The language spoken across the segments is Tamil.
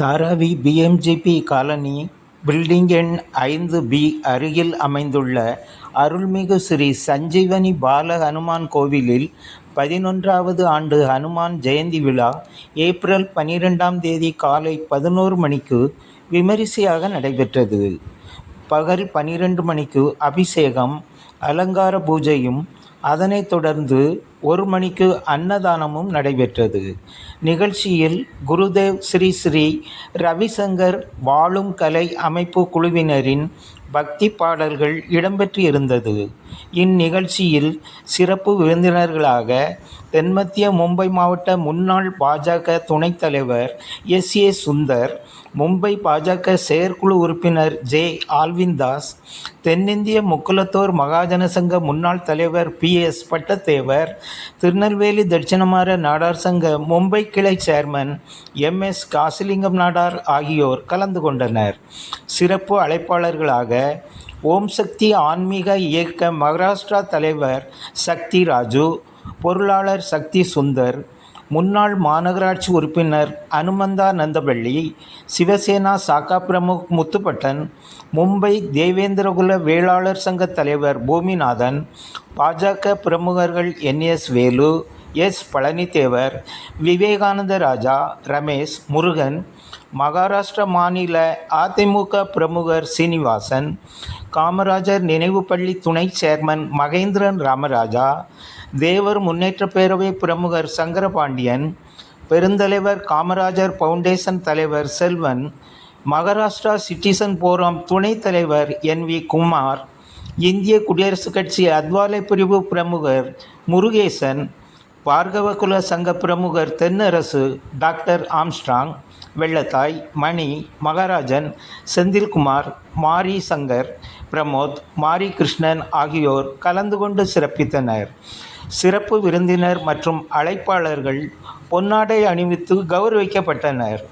தாராவி பிஎம்ஜிபி காலனி பில்டிங் எண் ஐந்து பி அருகில் அமைந்துள்ள அருள்மிகு ஸ்ரீ சஞ்சீவனி பால ஹனுமான் கோவிலில் பதினொன்றாவது ஆண்டு ஹனுமான் ஜெயந்தி விழா ஏப்ரல் பன்னிரெண்டாம் தேதி காலை பதினோரு மணிக்கு விமரிசையாக நடைபெற்றது. பகல் பன்னிரண்டு மணிக்கு அபிஷேகம், அலங்கார பூஜையும், அதனைத் தொடர்ந்து ஒரு மணிக்கு அன்னதானமும் நடைபெற்றது. நிகழ்ச்சியில் குருதேவ் ஸ்ரீ ஸ்ரீ ரவிசங்கர் வாழும் கலை அமைப்பு குழுவினரின் பக்தி பாடல்கள் இடம்பெற்றிருந்தது. இந்நிகழ்ச்சியில் சிறப்பு விருந்தினர்களாக தென்மத்திய மும்பை மாவட்ட முன்னாள் பாஜக துணைத் தலைவர் எஸ். ஏ. சுந்தர், மும்பை பாஜக செயற்குழு உறுப்பினர் ஜே ஆல்வின்தாஸ், தென்னிந்திய முக்குலத்தோர் மகாஜன சங்க முன்னாள் தலைவர் பி. எஸ். பட்டத்தேவர், திருநெல்வேலி தட்சிணாமர நாடார் சங்க மும்பை கிளை chairman M. S. Kasilingam Nadar ஆகியோர் கலந்து கொண்டனர். சிறப்பு அழைப்பாளர்களாக ஓம் சக்தி ஆன்மீக இயக்க மகாராஷ்டிரா தலைவர் சக்தி ராஜு, பொருளாளர் சக்தி சுந்தர், முன்னாள் மாநகராட்சி உறுப்பினர் அனுமந்தா நந்தவள்ளி சிவசேனா சாக்கா பிரமுக் முத்துப்பட்டன், மும்பை தேவேந்திரகுல வேளாளர் சங்க தலைவர் பூமிநாதன், பாஜக பிரமுகர்கள் N. S. Velu, S. Palanithevar, Vivekananda Raja, Ramesh, Murugan, Maharashtra மாநில அதிமுக பிரமுகர் சீனிவாசன், காமராஜர் நினைவு பள்ளி துணை சேர்மன் மகேந்திரன் ராமராஜா, தேவர் முன்னேற்ற பேரவை பிரமுகர் சங்கரபாண்டியன், பெருந்தலைவர் காமராஜர் பவுண்டேஷன் தலைவர் செல்வன், மகாராஷ்டிரா சிட்டிசன் போரம் துணைத் தலைவர் என். வி. குமார், இந்திய குடியரசுக் கட்சி அத்வாலை பிரிவு பிரமுகர் முருகேசன், பார்கவகுல சங்க பிரமுகர் தென்னரசு, டாக்டர் ஆம்ஸ்ட்ராங், வெள்ளத்தாய், மணி, மகாராஜன், செந்தில்குமார், மாரி சங்கர், பிரமோத், மாரி கிருஷ்ணன் ஆகியோர் கலந்து கொண்டு சிறப்பித்தனர். சிறப்பு விருந்தினர் மற்றும் அழைப்பாளர்கள் பொன்னாடை அணிவித்து கௌரவிக்கப்பட்டனர்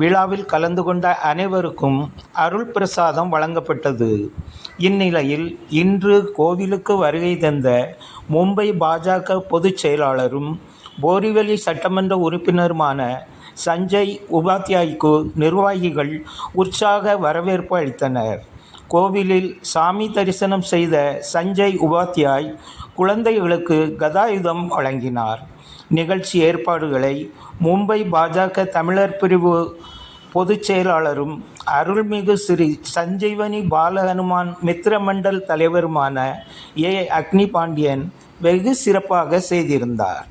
விழாவில் கலந்து கொண்ட அனைவருக்கும் அருள் பிரசாதம் வழங்கப்பட்டது. இந்நிலையில் இன்று கோவிலுக்கு வருகை தந்த மும்பை பாஜக பொதுச் செயலாளரும், போரிவெளி சட்டமன்ற உறுப்பினருமான சஞ்சய் உபாத்யாய்க்கு நிர்வாகிகள் உற்சாக வரவேற்பு அளித்தனர். கோவிலில் சாமி தரிசனம் செய்த சஞ்சய் உபாத்யாய், குழந்தைகளுக்கு கதாயுதம் வழங்கினார். நிகழ்ச்சி ஏற்பாடுகளை மும்பை பாஜக தமிழர் பிரிவு பொதுச் செயலாளரும், அருள்மிகு ஸ்ரீ சஞ்சீவனி பாலஹனுமான் மித்திரமண்டல் மித்ர மண்டல் தலைவருமான ஏ. அக்னி பாண்டியன் வெகு சிறப்பாக செய்திருந்தார்.